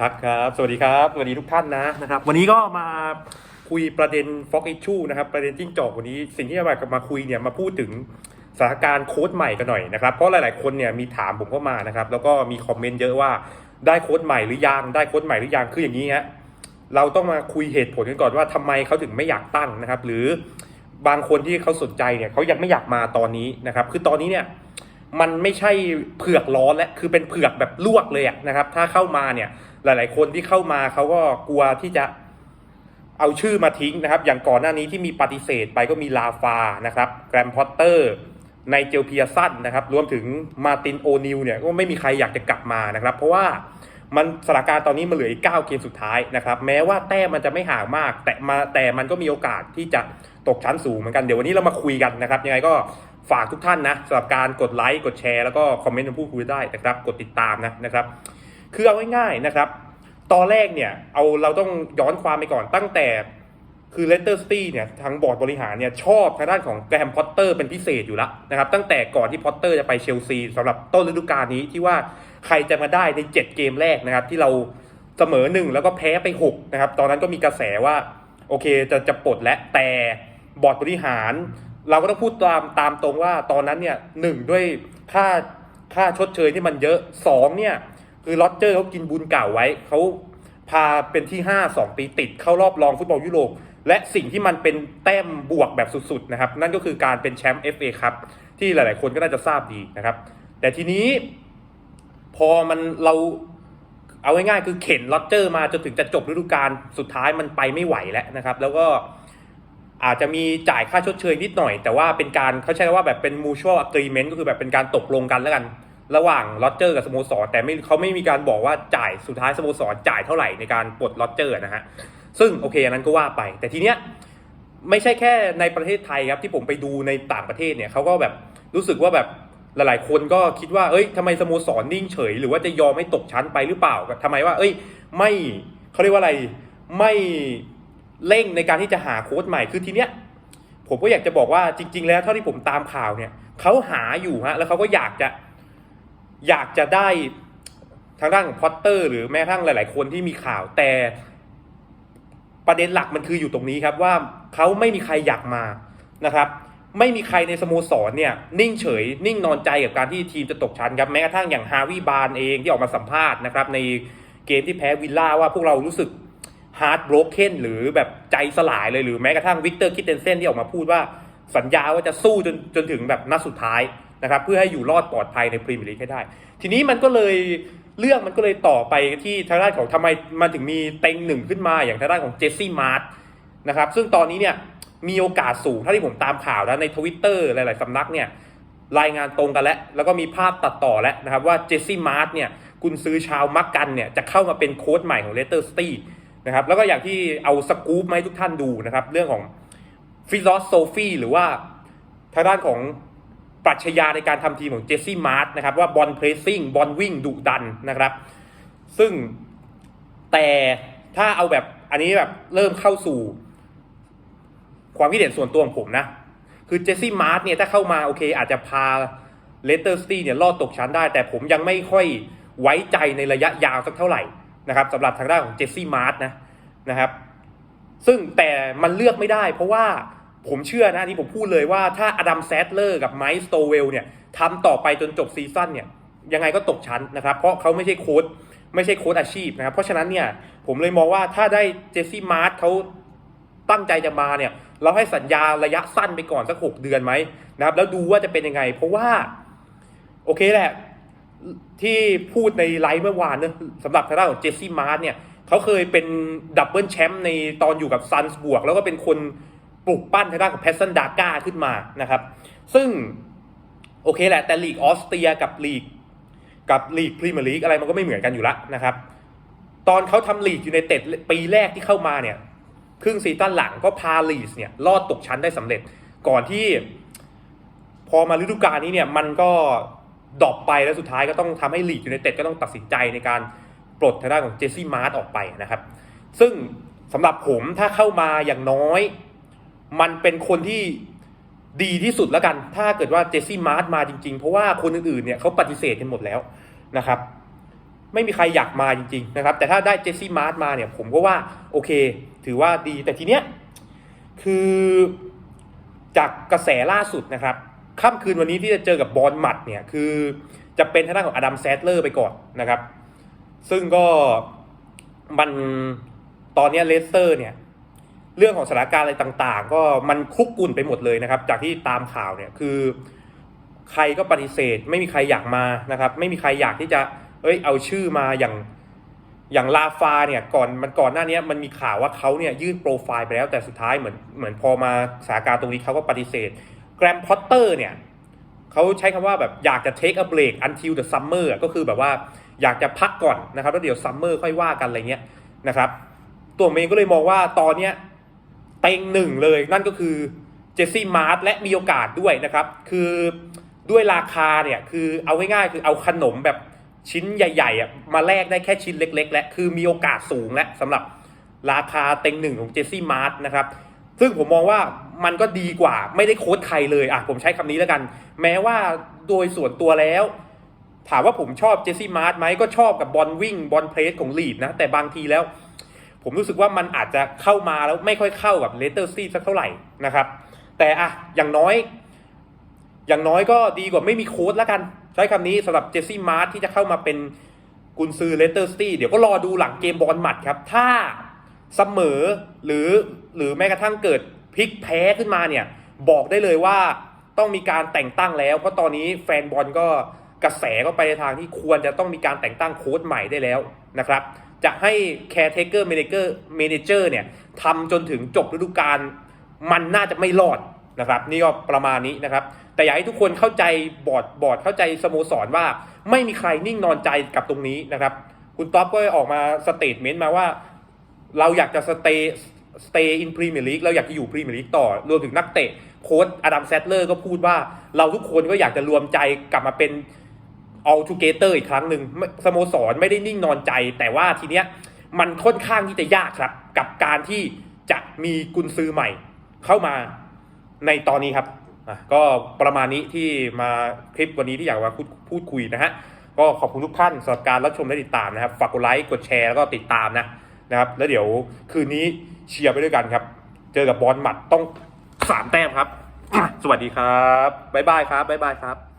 ทักครับ สวัสดีครับ สวัสดีทุกท่านนะนะครับ วันนี้ก็มาคุยประเด็นฟ็อกอิชูนะครับ ประเด็นจิ้งจอกวันนี้สิ่งที่จะมามาคุยเนี่ยมาพูดถึงสถานการณ์โค้ดใหม่กันหน่อยนะครับ เพราะหลาย ๆ คนเนี่ยมีถามผมเข้ามานะครับ แล้วก็มีคอมเมนต์เยอะว่าได้โค้ดใหม่หรือยัง ได้โค้ดใหม่หรือยัง คืออย่างนี้ฮะ เราต้องมาคุยเหตุผลกันก่อนว่าทำไมเขาถึงไม่อยากตั้งนะครับ หรือบางคนที่เขาสนใจเนี่ยเขายังไม่อยากมาตอนนี้นะครับ คือตอนนี้เนี่ย มันไม่ใช่เผือกร้อนและคือเป็นเผือกแบบลวกเลยนะครับ ถ้าเข้ามาเนี่ยหลาย ๆ คนที่เข้ามาเขาก็กลัวที่จะเอาชื่อมาทิ้งนะครับ อย่างก่อนหน้านี้ที่มีปฏิเสธไปก็มีลาฟานะครับแกรมพอตเตอร์ในเจลเพียสันนะครับ รวมถึงมาตินโอนิลเนี่ยก็ไม่มีใครอยากจะกลับมานะครับ เพราะว่ามันสถานการณ์ตอนนี้มันเหลืออีก9เกมสุดท้ายนะครับ แม้ว่าแต้มมันจะไม่ห่างมาก แต่มาแต่มันก็มีโอกาสที่จะตกชั้นสูงเหมือนกันเดี๋ยววันนี้เรามาคุยกันนะครับ ยังไงก็ ฝากทุกท่านนะสำหรับการกดไลค์กดแชร์แล้วก็คอมเมนต์มาพูดคุยได้นะครับ กดติดตามนะนะครับ คือเอาง่ายๆนะครับ ตอนแรกเนี่ยเอาเราต้องย้อนความไปก่อนตั้งแต่คือเลสเตอร์สตี้เนี่ยทางบอร์ดบริหารเนี่ยชอบทางด้านของแกรมพอตเตอร์เป็นพิเศษอยู่แล้วนะครับ ตั้งแต่ก่อนที่พอตเตอร์จะไปเชลซีสำหรับต้นฤดูกาลนี้ที่ว่าใครจะมาได้ใน 7 เกมแรกนะครับ ที่เราเสมอหนึ่งแล้วก็แพ้ไป 6 นะครับ ตอนนั้นก็มีกระแสว่า โอเคจะจะปลดและแต่บอร์ดบริหาร เราก็ต้องพูดตามตามตรงว่าตอนนั้นเนี่ยหนึ่งด้วยค่าค่าชดเชยที่มันเยอะสองเนี่ยคือลอตเจอร์เขากินบุญเก่าไว้เขาพาเป็นที่ 5 2 ปีติดเข้ารอบรองฟุตบอลยุโรปและสิ่งที่มันเป็นแต้มบวกแบบสุดๆนะครับ นั่นก็คือการเป็นแชมป์ FA ครับที่หลายๆคนก็น่าจะทราบดีนะครับ แต่ทีนี้พอมันเราเอาง่ายๆคือเข็นลอตเจอร์มาจนถึงจะจบฤดูกาลสุดท้ายมันไปไม่ไหวแล้วนะครับ แล้วก็ อาจจะมีจ่ายค่าชดเชยนิดหน่อย แต่ว่าเป็นการเขาใช้คำว่าแบบเป็น mutual agreement ก็คือแบบเป็นการตกลงกันแล้วกัน ระหว่างลอตเจอร์กับสโมสร แต่ไม่เขาไม่มีการบอกว่าจ่ายสุดท้ายสโมสรจ่ายเท่าไหร่ในการปลดลอตเจอร์นะฮะซึ่งโอเคอันนั้นก็ว่าไป แต่ทีเนี้ยไม่ใช่แค่ในประเทศไทยครับที่ผมไปดูในต่างประเทศเนี่ยเขาก็แบบรู้สึกว่าแบบหลายๆ คนก็คิดว่า เอ้ยทำไมสโมสรนิ่งเฉย หรือว่าจะยอมให้ตกชั้นไปหรือเปล่าทำไมว่า เอ้ย ไม่เขาเรียกว่าอะไร ไม่ เร่งในการที่จะหาโค้ชใหม่คือทีเนี้ยผมก็อยากจะบอกว่าจริง ๆ แล้วเท่าที่ผมตามข่าวเนี่ยเขาหาอยู่ฮะแล้วเขาก็อยากจะอยากจะได้ทางด้านของพอตเตอร์ หรือแม้กระทั่งหลาย ๆ คนที่มีข่าวแต่ ประเด็นหลักมันคืออยู่ตรงนี้ครับว่าเขาไม่มีใครอยากมานะครับ ไม่มีใครในสโมสรเนี่ยนิ่งเฉย นิ่งนอนใจกับการที่ทีมจะตกชั้นครับแม้กระทั่งอย่างฮาวิบานเองที่ออกมาสัมภาษณ์นะครับในเกมที่แพ้วิลล่าว่าพวกเรารู้สึก ฮาร์ดบรกเคนหรือแบบใจสลายเลยหรือแม้กระทั่งวิกเตอร์คิดเตนเซนที่ออกมาพูดว่าสัญญาว่าจะสู้จนจนถึงแบบนัดสุดท้ายนะครับเพื่อให้อยู่รอดปลอดภัยในพรีเมียร์ลีกให้ได้ ทีนี้มันก็เลยเรื่องมันก็เลยต่อไปที่ทางด้านของทำไมมันถึงมีเต็งหนึ่งขึ้นมาอย่างทางด้านของเจสซี่มาร์ตนะครับซึ่งตอนนี้เนี่ยมีโอกาสสูงถ้าที่ผมตามข่าวแล้วในทวิตเตอร์หลาย ๆสำนักเนี่ยรายงานตรงกันแล้ว แล้วก็มีภาพตัดต่อแล้วนะครับว่าเจสซี่มาร์ตเนี่ยกุนซื้อชาวมักกันเนี่ยจะเข้ามาเป็นโค้ชใหม่ของเลสเตอร์สตี้ นะครับแล้วก็อย่างที่เอาสกู๊ปมาให้ทุกท่านดูนะครับ เรื่องของฟิซอสโซฟีหรือว่าทางด้านของปรัชญาในการทำทีมของเจสซี่มาร์ตนะครับว่าบอลเพรสซิ่งบอลวิ่งดุดันนะครับ ซึ่งแต่ถ้าเอาแบบอันนี้แบบเริ่มเข้าสู่ ความคิดเห็นส่วนตัวของผมนะ คือเจสซี่มาร์ตเนี่ยถ้าเข้ามาโอเค อาจจะพาเลสเตอร์สตี้เนี่ยลอดตกชั้นได้ แต่ผมยังไม่ค่อยไว้ใจในระยะยาวสักเท่าไหร่ นะครับสำหรับทางด้านของเจสซี่มาร์ตนะนะครับ ซึ่งแต่มันเลือกไม่ได้ เพราะว่าผมเชื่อนะนนี้ผมพูดเลยว่าถ้าอดัมแซดเลอร์กับไมค์สโตเวลเนี่ยทำต่อไปจนจบซีซั่นเนี่ยยังไงก็ตกชั้นนะครับ เพราะเขาไม่ใช่โค้ดไม่ใช่โค้ดอาชีพนะครับเพราะฉะนั้นเนี่ยผมเลยมองว่าถ้าได้เจสซี่มาร์ทเขาตั้งใจจะมาเนี่ยเราให้สัญญาระยะสั้นไปก่อนสักหกเดือนไหมนะครับแล้วดูว่าจะเป็นยังไง เพราะว่า โอเคแหละ ที่พูดในไลฟ์เมื่อวานเนะสำหรับทางด้านของเจสซี่มาร์ทเนี่ยเขาเคยเป็นดับเบิลแชมป์ในตอนอยู่กับซันส์บวก แล้วก็เป็นคนปลุกปั้นทางด้านของแพสซันดาก้าขึ้นมานะครับ ซึ่งโอเคแหละ แต่ลีกออสเตรียกับลีกกับลีกพรีเมียร์ลีกอะไรมันก็ไม่เหมือนกันอยู่แล้วนะครับ ตอนเขาทำลีกอยู่ในเต็ดปีแรกที่เข้ามาเนี่ยครึ่งซีซั่นหลังก็พาลีสเนี่ยรอดตกชั้นได้สำเร็จก่อนที่ พอมาฤดูกาลนี้เนี่ยมันก็ ดรอปไปแล้วสุดท้ายก็ต้องทำให้ลีกยูไนเต็ดก็ต้องตัดสินใจในการปลดทางด้านของเจสซี่มาร์ตออกไปนะครับ ซึ่งสำหรับผมถ้าเข้ามาอย่างน้อย มันเป็นคนที่ดีที่สุดแล้วกัน ถ้าเกิดว่าเจสซี่มาร์ตมาจริงๆ เพราะว่าคนอื่นๆเนี่ยเขาปฏิเสธกันหมดแล้วนะครับ ไม่มีใครอยากมาจริงๆนะครับ แต่ถ้าได้เจสซี่มาร์ทมาเนี่ย ผมก็ว่าโอเค ถือว่าดีแต่ทีเนี้ยคือจากกระแสล่าสุดนะครับ ค่ำคืนวันนี้ที่จะเจอกับบอลหมัดเนี่ยคือจะเป็นทางด้านของอดัมแซดเลอร์ไปก่อนนะครับ ซึ่งก็มันตอนนี้เลสเตอร์เนี่ยเรื่องของสถานการณ์อะไรต่างๆ ก็มันคุกกุ่นไปหมดเลยนะครับ จากที่ตามข่าวเนี่ยคือใครก็ปฏิเสธ ไม่มีใครอยากมานะครับ ไม่มีใครอยากที่จะเอ้ยเอาชื่อมาอย่างอย่างลาฟาเนี่ยก่อนมันก่อนหน้านี้มันมีข่าวว่าเขาเนี่ยยื่นโปรไฟล์ไปแล้วแต่สุดท้ายเหมือนเหมือนพอมาสถานการณ์ตรงนี้เขาก็ปฏิเสธ กรมพอตเตอร์เนี่ยเขาใช้คำว่าแบบอยากจะ take a break until the summer อะก็คือแบบว่าอยากจะพักก่อนนะครับแล้วเดี๋ยวซัมเมอร์ค่อยว่ากันอะไรเงี้ยนะครับ ตัวผมงก็เลยมองว่าตอนเนี้ยเต็งหนึ่งเลยนั่นก็คือเจสซี่มาร์ทและมีโอกาสด้วยนะครับ คือด้วยราคาเนี่ยคือเอาง่ายๆคือเอาขนมแบบชิ้นใหญ่ๆมาแลกได้แค่ชิ้นเล็ก ๆ และคือมีโอกาสสูงและสำหรับราคาเต็งหนึ่งของเจสซี่มาร์ทนะครับ ซึ่งผมมองว่า มันก็ดีกว่าไม่ได้โค้ดใครเลยอะผมใช้คำนี้แล้วกัน แม้ว่าโดยส่วนตัวแล้ว ถามว่าผมชอบเจสซี่มาร์ทไหมก็ชอบกับบอลวิ่งบอลเพลสของลีดนะ แต่บางทีแล้ว ผมรู้สึกว่ามันอาจจะเข้ามาแล้วไม่ค่อยเข้ากับเลสเตอร์ซีสักเท่าไหร่นะครับ แต่อะอย่างน้อย อย่างน้อยก็ดีกว่าไม่มีโค้ดแล้วกัน ใช้คำนี้สำหรับเจสซี่มาร์ทที่จะเข้ามาเป็นกุนซือเลสเตอร์ซิตี้เดี๋ยวก็รอดูหลังเกมบอลหมัดครับ ถ้าเสมอหรือหรือแม้กระทั่งเกิด พลิกแพ้ขึ้นมาเนี่ยบอกได้เลยว่าต้องมีการแต่งตั้งแล้ว เพราะตอนนี้แฟนบอลก็กระแสก็ไปในทางที่ควรจะต้องมีการแต่งตั้งโค้ชใหม่ได้แล้วนะครับจะให้ caretaker manager manager เนี่ยทำจนถึงจบฤดูกาลมันน่าจะไม่รอดนะครับ นี่ก็ประมาณนี้นะครับ แต่อยากให้ทุกคนเข้าใจบอร์ดบอร์ดเข้าใจสโมสรว่า ไม่มีใครนิ่งนอนใจกับตรงนี้นะครับ คุณท็อปก็ออกมาสเตทเมนต์มาว่า เราอยากจะ stay stay in Premier League เราอยากจะอยู่ Premier League ต่อ รวมถึงนักเตะ โค้ชอดัมแซดเลอร์ก็พูดว่า เราทุกคนก็อยากจะรวมใจกลับมาเป็น all together อีกครั้งหนึ่งสโมสรไม่ได้นิ่งนอนใจ แต่ว่าทีเนี้ยมันค่อนข้างที่จะยากครับ กับการที่จะมีกุนซือใหม่เข้ามาในตอนนี้ครับก็ประมาณนี้ที่มาคลิปวันนี้ที่อยากมาพูดพูดคุยนะฮะก็ขอบคุณทุกท่านสำหรับการรับชมและติดตามนะครับฝากกดไลค์กดแชร์แล้วก็ติดตามนะ นะครับ แล้วเดี๋ยวคืนนี้เชียร์ไปด้วยกันครับ เจอกับบอลหมัดต้องสามแต้มครับ สวัสดีครับบ๊ายบายครับบ๊ายบายครับ